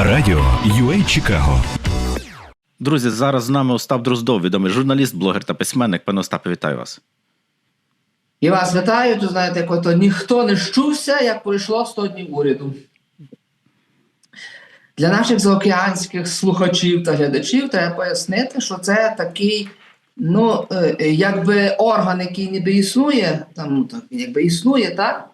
Радіо UA Чикаго. Друзі, зараз з нами Остап Дроздов, відомий журналіст, блогер та письменник. Пане Остапе, вітаю вас. І вас вітаю. То знаєте, як ото ніхто не щувся, як пройшло 100 днів уряду. Для наших заокеанських слухачів та глядачів треба пояснити, що це такий, ну, е, якби орган, який ніби існує, там ну, так, якби існує, так?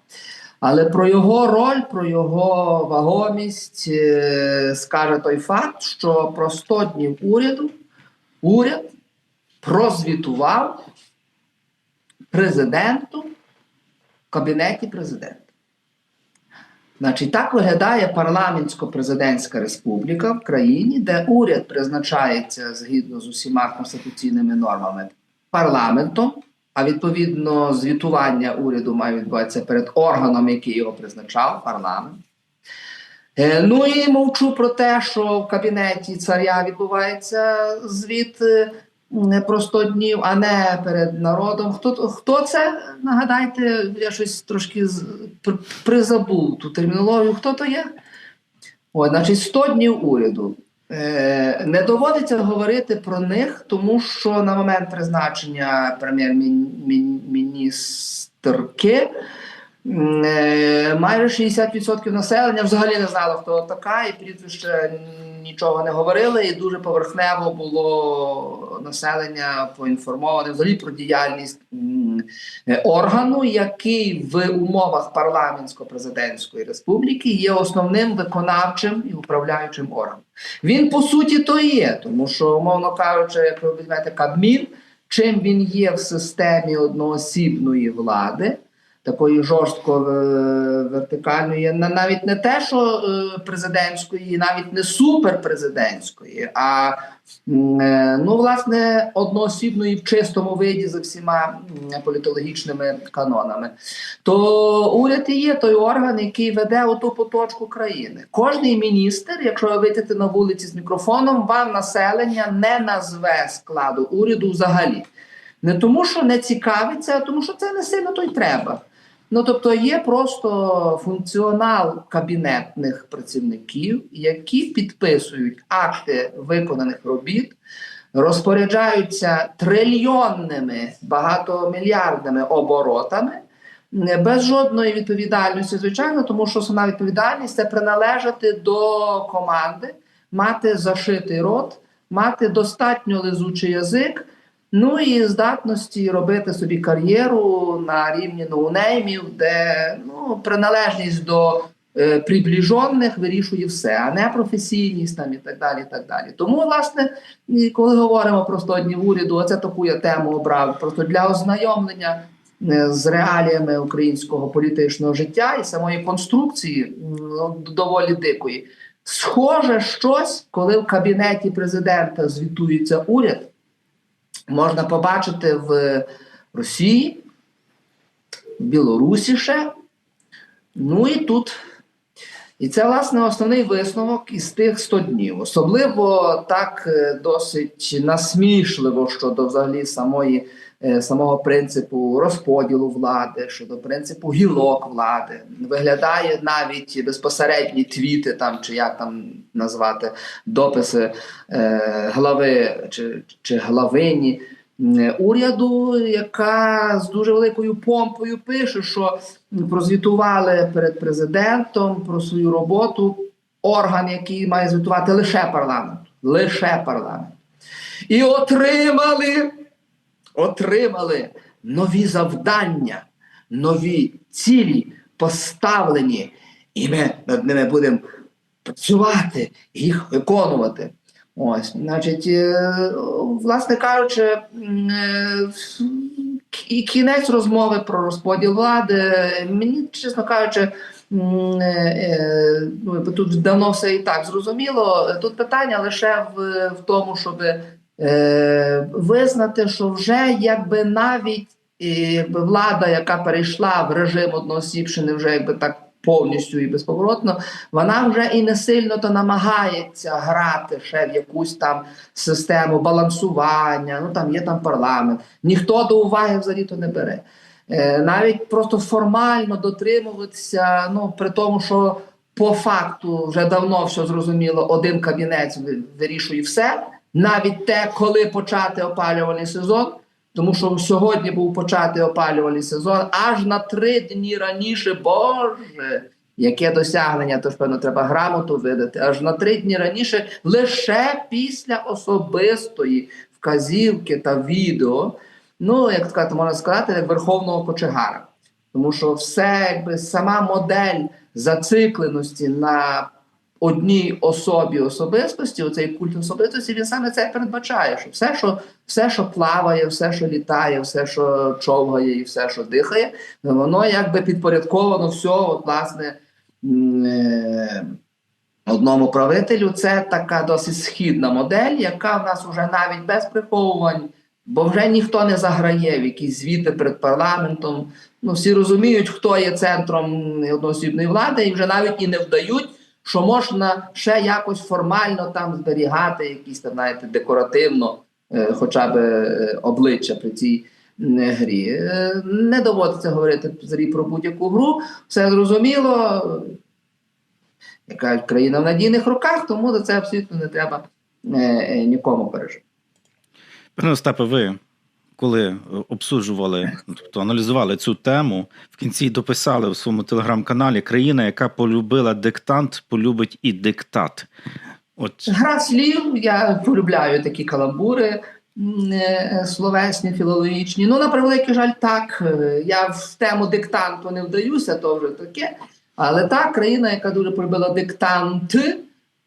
Але про його роль, про його вагомість е, скаже той факт, що про 100 днів уряду уряд прозвітував президенту в кабінеті президента. Значить, так виглядає парламентсько-президентська республіка в країні, де уряд призначається згідно з усіма конституційними нормами парламентом, а відповідно звітування уряду має відбуватися перед органом, який його призначав, парламент. Е, Ну і мовчу про те, що в кабінеті царя відбувається звіт е, про 100 днів, а не перед народом. Хто, хто це? Нагадайте, я щось трошки призабув ту термінологію. Хто то є? От, значить, 100 днів уряду. Е, не доводиться говорити про них, тому що на момент призначення прем'єр-міністерки е, майже 60% населення взагалі не знало, хто така, і прізвище нічого не говорили, і дуже поверхнево було населення поінформоване взагалі про діяльність е, органу, який в умовах парламентсько-президентської республіки є основним виконавчим і управляючим органом. Він по суті то є, тому що, умовно кажучи, як ви візьмете Кабмін, чим він є в системі одноосібної влади, такої жорстко е, вертикальної, навіть не те, що е, президентської, навіть не суперпрезидентської, а е, ну, власне, одноосібної в чистому виді за всіма політологічними канонами, то уряд і є той орган, який веде оту поточку країни. Кожний міністр, якщо ви вийдете на вулиці з мікрофоном, вам населення не назве складу уряду взагалі. Не тому, що не цікавиться, а тому, що це не сильно то й треба. Ну тобто є просто функціонал кабінетних працівників, які підписують акти виконаних робіт, розпоряджаються трильйонними багатомільярдними оборотами. е, Без жодної відповідальності, звичайно, тому що основна відповідальність це приналежати до команди, мати зашитий рот, мати достатньо лизучий язик, ну і здатності робити собі кар'єру на рівні ноунеймів, де ну, приналежність до е, приближених вирішує все, а не професійність там і так далі. І так далі. Тому, власне, коли говоримо про 100 днів уряду, оце таку я тему обрав просто для ознайомлення е, з реаліями українського політичного життя і самої конструкції ну, доволі дикої. Схоже щось, коли в кабінеті президента звітується уряд, можна побачити в Росії, в Білорусі ще, ну і тут. І це, власне, основний висновок із тих 100 днів. Особливо так е, досить насмішливо щодо взагалі самої, самого принципу розподілу влади, щодо принципу гілок влади. Виглядає навіть безпосередні твіти, там, чи як там назвати, дописи е, глави чи, чи главині уряду, яка з дуже великою помпою пише, що прозвітували перед президентом про свою роботу орган, який має звітувати лише парламент. Лише парламент. І отримали, отримали нові завдання, нові цілі поставлені, і ми над ними будемо працювати, їх виконувати. Ось, значить, е, власне кажучи, е, і кінець розмови про розподіл влади. Мені, чесно кажучи, е, ну, тут давно все і так зрозуміло. Тут питання лише в, в тому, щоб е, визнати, що вже якби навіть е, влада, яка перейшла в режим одноосібщини, вже якби так повністю і безповоротно, вона вже і не сильно то намагається грати ще в якусь там систему балансування. Ну там є там парламент. Ніхто до уваги взагалі то не бере. Е, навіть просто формально дотримуватися, ну при тому, що по факту вже давно все зрозуміло, один кабінет вирішує все, навіть те, коли почати опалювальний сезон. Тому що сьогодні був почати опалювальний сезон аж на три дні раніше, Боже, яке досягнення, то ж певно треба грамоту видати. Аж на три дні раніше, лише після особистої вказівки та відео, ну як сказати, можна сказати, як верховного кочегара. Тому що все, якби сама модель зацикленості на одній особі особистості, оцей культ особистості, він саме це передбачає. Що все, що все, що плаває, все, що літає, все, що човгає, і все, що дихає, воно якби підпорядковано все, от, власне. е, Одному правителю це така досить східна модель, яка в нас вже навіть без приховувань, бо вже ніхто не заграє в якісь звіти перед парламентом. Ну всі розуміють, хто є центром одноосібної влади, і вже навіть і не вдають, що можна ще якось формально там зберігати якісь там, знаєте, декоративно, е, хоча б е, обличчя при цій грі. Е, Не доводиться говорити взагалі про будь-яку гру. Все зрозуміло. Як кажуть, країна в надійних руках, тому за це абсолютно не треба нікому переживати. Пане Остапе, ви коли е, обсуджували, тобто аналізували цю тему, в кінці дописали в своєму телеграм-каналі країна, яка полюбила диктант, полюбить і диктат. От Гра слів, я полюбляю такі каламбури е, словесні, філологічні. Ну, на превеликий жаль, так. Е, Я в тему диктанту не вдаюся, то вже таке. Але так, країна, яка дуже полюбила диктант,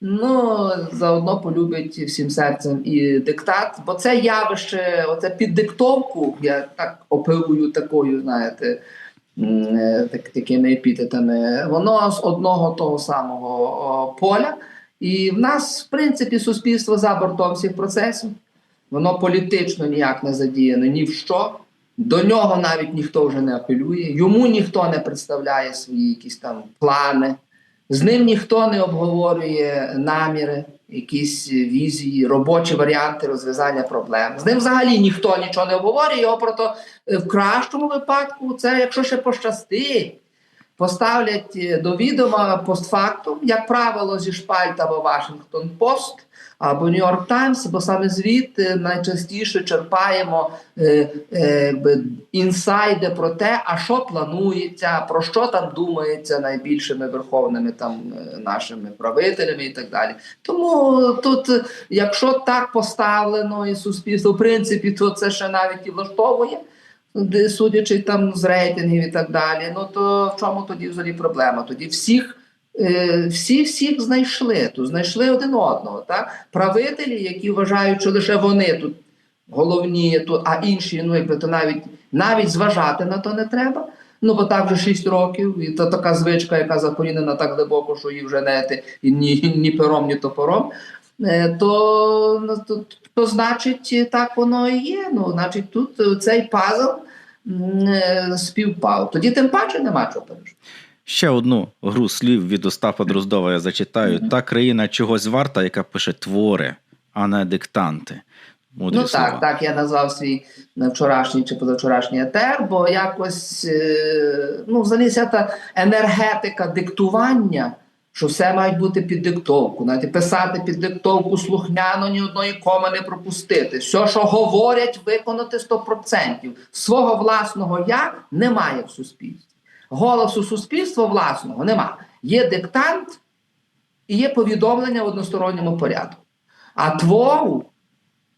ну заодно полюбить всім серцем і диктат, бо це явище, оце під диктовку, я так оперую такою, знаєте. е, Так, такими епітетами, воно з одного того самого поля, і в нас, в принципі, суспільство за бортом всіх процесів. Воно політично ніяк не задіяне ні в що. До нього навіть ніхто вже не апелює, йому ніхто не представляє свої якісь там плани, з ним ніхто не обговорює наміри, якісь візії, робочі варіанти розв'язання проблем. З ним взагалі ніхто нічого не обговорює. Його про то в кращому випадку, це якщо ще пощастить, поставлять е, до відома постфактум, як правило, зі Шпальта або Вашингтон Пост або Нью-Йорк Таймс, бо саме звідти найчастіше черпаємо е, е, інсайди про те, а що планується, про що там думається найбільшими верховними там е, нашими правителями і так далі. Тому тут, якщо так поставлено і суспільство, в принципі, то це ще навіть і влаштовує судячи там з рейтингів і так далі. Ну то в чому тоді взагалі проблема? Тоді всіх. Е, Всі всіх знайшли тут, знайшли один одного. Так? Правителі, які вважають, що лише вони тут головні, тут, а інші, ну якби то навіть навіть зважати на то не треба. Ну, бо так вже 6 років, і то така звичка, яка закорінена так глибоко, що її вже не ні, ні пером, ні топором. Е, То, ну, то, то значить, так воно і є. Ну, значить, тут е, цей пазл співпав. Тоді тим паче нема чого пережити. Ще одну гру слів від Остапа Дроздова я зачитаю. Та країна чогось варта, яка пише твори, а не диктанти. Мудрі Ну слова. так, так я назвав свій вчорашній чи позавчорашній етер, бо якось е, ну, взагалі вся та енергетика диктування, що все мають бути під диктовку, навіть писати під диктовку слухняно, ні одної коми не пропустити. Все, що говорять, виконати 100%. Свого власного я немає в суспільстві. Голосу суспільства власного нема. Є диктант і є повідомлення в односторонньому порядку. А твору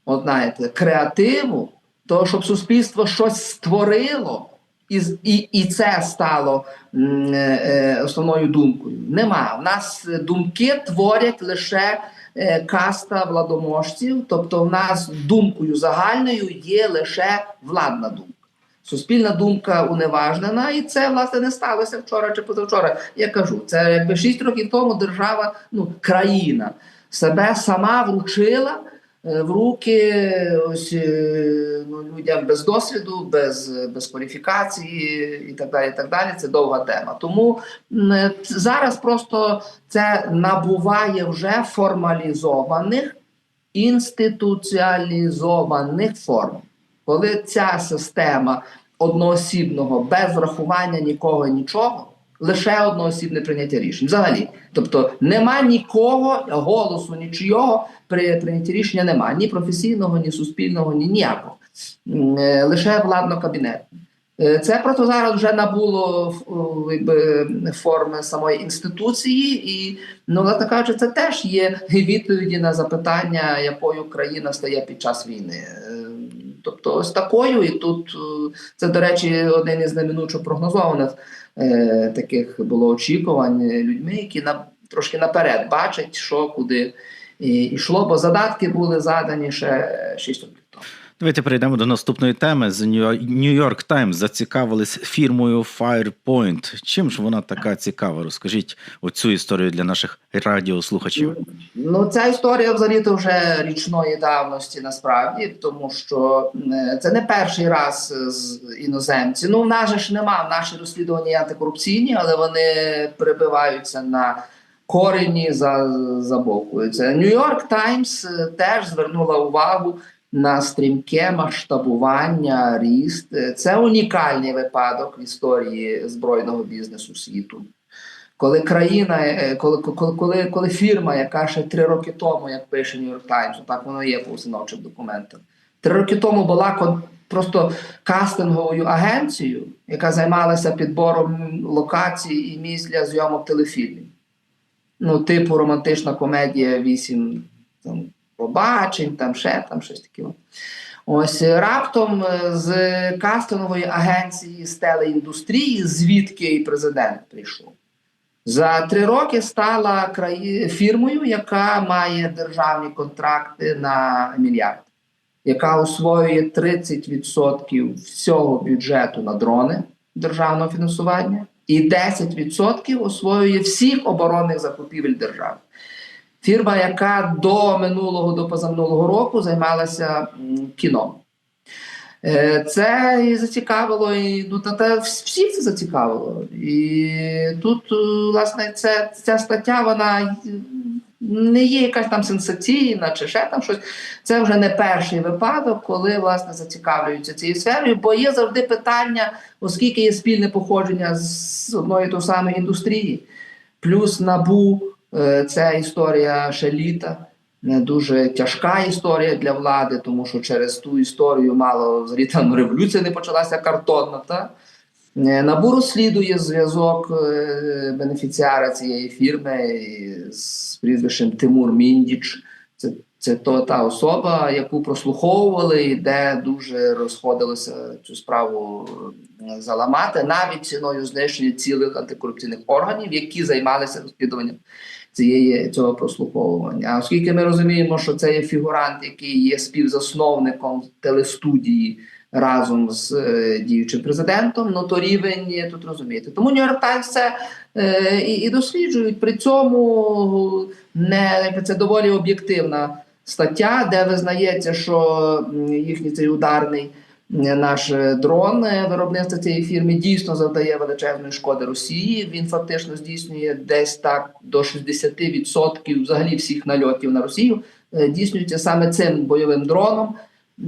от знаєте, креативу, того, щоб суспільство щось створило, і, і, і це стало е, е, основною думкою. Нема. У нас думки творять лише е, каста владоможців, тобто в нас думкою загальною є лише владна думка. Суспільна думка уневажнена, і це власне не сталося вчора чи позавчора. Я кажу, це якби 6 років тому держава, ну країна себе сама вручила е, в руки ось е, ну, людям без досвіду, без, без кваліфікації і так далі. І так далі. Це довга тема. Тому е, зараз просто це набуває вже формалізованих інституціалізованих форм. Коли ця система одноосібного без врахування нікого нічого, лише одноосібне прийняття рішень. Взагалі, тобто нема нікого голосу, нічого при прийнятті рішення немає ні професійного, ні суспільного, ні ніякого. Е, Лише владно кабінет. Е, Це просто зараз вже набуло якби, форми самої інституції, і ну, власне кажучи, це теж є відповіді на запитання, якою країна стає під час війни. Е, Тобто, ось такою, і тут е, це, до речі, один із неминучо прогнозованих е, таких було очікувань е, людьми, які на трошки наперед бачать, що куди йшло, бо задатки були задані ще 6 років тому. Давайте перейдемо до наступної теми. З New York Times зацікавились фірмою Firepoint. Чим ж вона така цікава? Розкажіть оцю історію для наших радіослухачів. Ну, ця історія взагалі то вже річної давності насправді, тому що е, це не перший раз з іноземці. Ну, в нас ж нема, в наші розслідування антикорупційні, але вони прибиваються на корені за, за боку. Це Нью-Йорк Таймс е, теж звернула увагу на стрімке масштабування, ріст. Це унікальний випадок в історії збройного бізнесу світу. Коли країна, е, коли, коли, коли, фірма, яка ще три роки тому, як пише York Times, так воно є по установчих документах, три роки тому була просто кастинговою агенцією, яка займалася підбором локацій і місць для зйомок телефільмів. Ну, типу романтична комедія вісім там, побачень, там ще там щось таке. Ось е, раптом е, з кастингової агенції з телеіндустрії, звідки і президент прийшов. За три роки стала краї... фірмою, яка має державні контракти на мільярд, яка освоює 30% всього бюджету на дрони державного фінансування, і 10% освоює всіх оборонних закупівель держави. Фірма, яка до минулого, до позаминулого року займалася м, кіном. Е, Це і зацікавило, і ну та, та всіх це зацікавило. І тут, е, власне, це, ця стаття, вона не є якась там сенсаційна чи ще там щось. Це вже не перший випадок, коли власне зацікавлюються цією сферою, бо є завжди питання, оскільки є спільне походження з одної тої самої індустрії, плюс набу це історія ще не дуже тяжка історія для влади, тому що через ту історію мало там революція не почалася картонна. Та? Е, Набу розслідує зв'язок е, бенефіціара цієї фірми з прізвищем Тимур Міндіч. Це, це то, та особа, яку прослуховували, і де дуже розходилося цю справу е, заламати, навіть ціною знищення цілих антикорупційних органів, які займалися розслідуванням цієї цього прослуховування. А оскільки ми розуміємо, що це є фігурант, який є співзасновником телестудії разом з е, діючим президентом, ну то рівень тут розумієте. Тому Нью-Йорк Таймс це е, і, і досліджують. При цьому не це доволі об'єктивна стаття, де визнається, що їхній цей ударний. Наш дрон виробництва цієї фірми дійсно завдає величезної шкоди Росії. Він фактично здійснює десь так до 60% взагалі всіх нальотів на Росію. е, Дійснюється саме цим бойовим дроном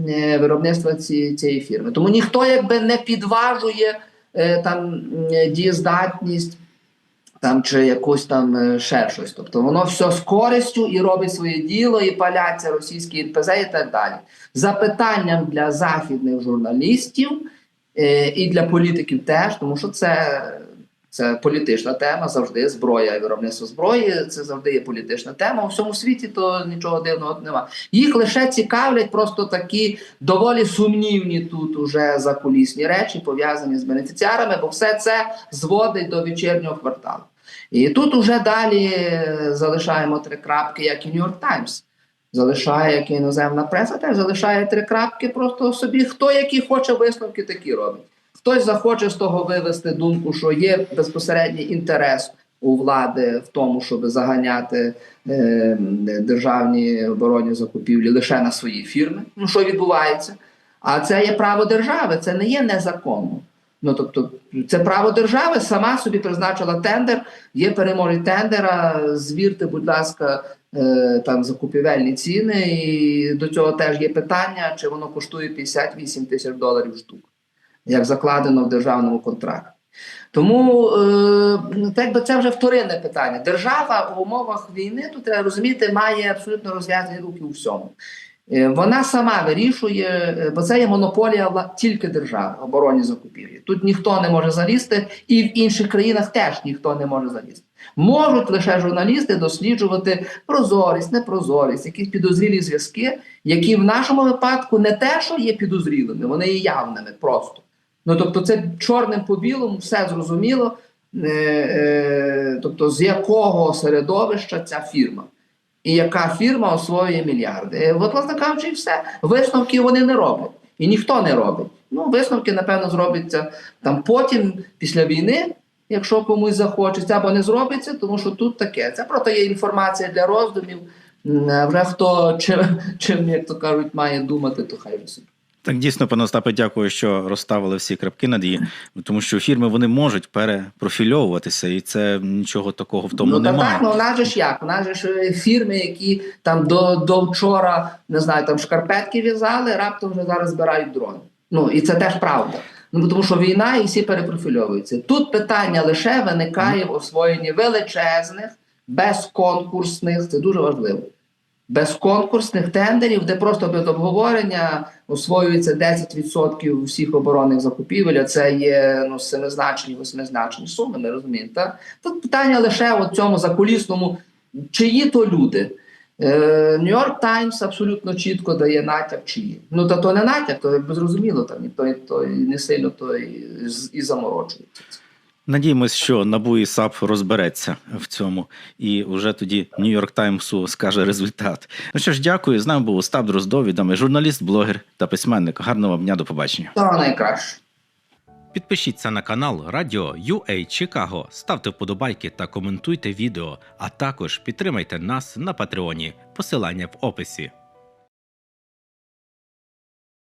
е, виробництва цієї фірми. Тому ніхто якби не підважує е, там дієздатність там чи якусь там е, ще щось. Тобто воно все з користю і робить своє діло, і паляться російські НПЗ і так далі. Запитанням для західних журналістів е, і для політиків теж, тому що це. Це політична тема, завжди зброя виробництво зброї. Це завжди є політична тема. У всьому світі то нічого дивного немає. Їх лише цікавлять просто такі доволі сумнівні тут уже закулісні речі, пов'язані з бенефіціарами, бо все це зводить до вечірнього кварталу. І тут уже далі е, залишаємо три крапки, як і Нью-Йорк Таймс. Залишає як і іноземна преса, теж залишає три крапки просто собі. Хто які хоче висновки, такі робить. Хтось захоче з того вивести думку, що є безпосередній інтерес у влади в тому, щоб заганяти е, державні оборонні закупівлі лише на свої фірми. Ну що відбувається? А це є право держави, це не є незаконно. Ну тобто, це право держави сама собі призначила тендер. Є переможець тендера. Звірте, будь ласка, е, там закупівельні ціни. І до цього теж є питання, чи воно коштує 58 тисяч доларів штук, як закладено в державному контракті. Тому е, так це вже вторинне питання. Держава в умовах війни тут треба розуміти, має абсолютно розв'язані руки у всьому. Е, Вона сама вирішує, е, бо це є монополія тільки держави в обороні закупівлі. Тут ніхто не може залізти, і в інших країнах теж ніхто не може залізти. Можуть лише журналісти досліджувати прозорість, непрозорість, якісь підозрілі зв'язки, які в нашому випадку не те, що є підозрілими, вони є явними просто. Ну тобто, це чорним по білому, все зрозуміло. Е, тобто, з якого середовища ця фірма, і яка фірма освоює мільярди. Е, От, власне кажучи, і все. Висновки вони не роблять. І ніхто не робить. Ну, висновки, напевно, зробляться там потім, після війни, якщо комусь захочеться, або не зробиться, тому що тут таке. Це просто є інформація для роздумів. Вже хто чим, чим, як то кажуть, має думати, то хай собі. Так дійсно, пане Остапе, дякую, що розставили всі крапки над її, тому що фірми вони можуть перепрофільовуватися, і це нічого такого в тому ну, та немає. так, ну у нас же ж як? У нас же ж е, фірми, які там до, до вчора, не знаю, там шкарпетки в'язали, раптом вже зараз збирають дрони. Ну і це теж правда. Ну, тому що війна і всі перепрофільовуються. Тут питання лише виникає в освоєнні величезних, безконкурсних, це дуже важливо. Безконкурсних тендерів, де просто без обговорення освоюється 10% всіх оборонних закупівель, а це є ну, семизначні, восьмизначні суми, ми розуміємо. Так? Тут питання лише у цьому закулісному, чиї то люди. Нью-Йорк Таймс абсолютно чітко дає натяк, чиї. Ну, та то не натяк, то якби зрозуміло, там ніхто то, і не сильно то і, і заморочується. Надіємось, що НАБУ і САП розбереться в цьому, і вже тоді Нью-Йорк Таймсу скаже результат. Ну що ж, дякую. З нами був Остап Дроздов, відомий журналіст, блогер та письменник. Гарного вам дня, до побачення. То найкраще. Підпишіться на канал Радіо UA Чикаго, ставте вподобайки та коментуйте відео, а також підтримайте нас на Патреоні. Посилання в описі.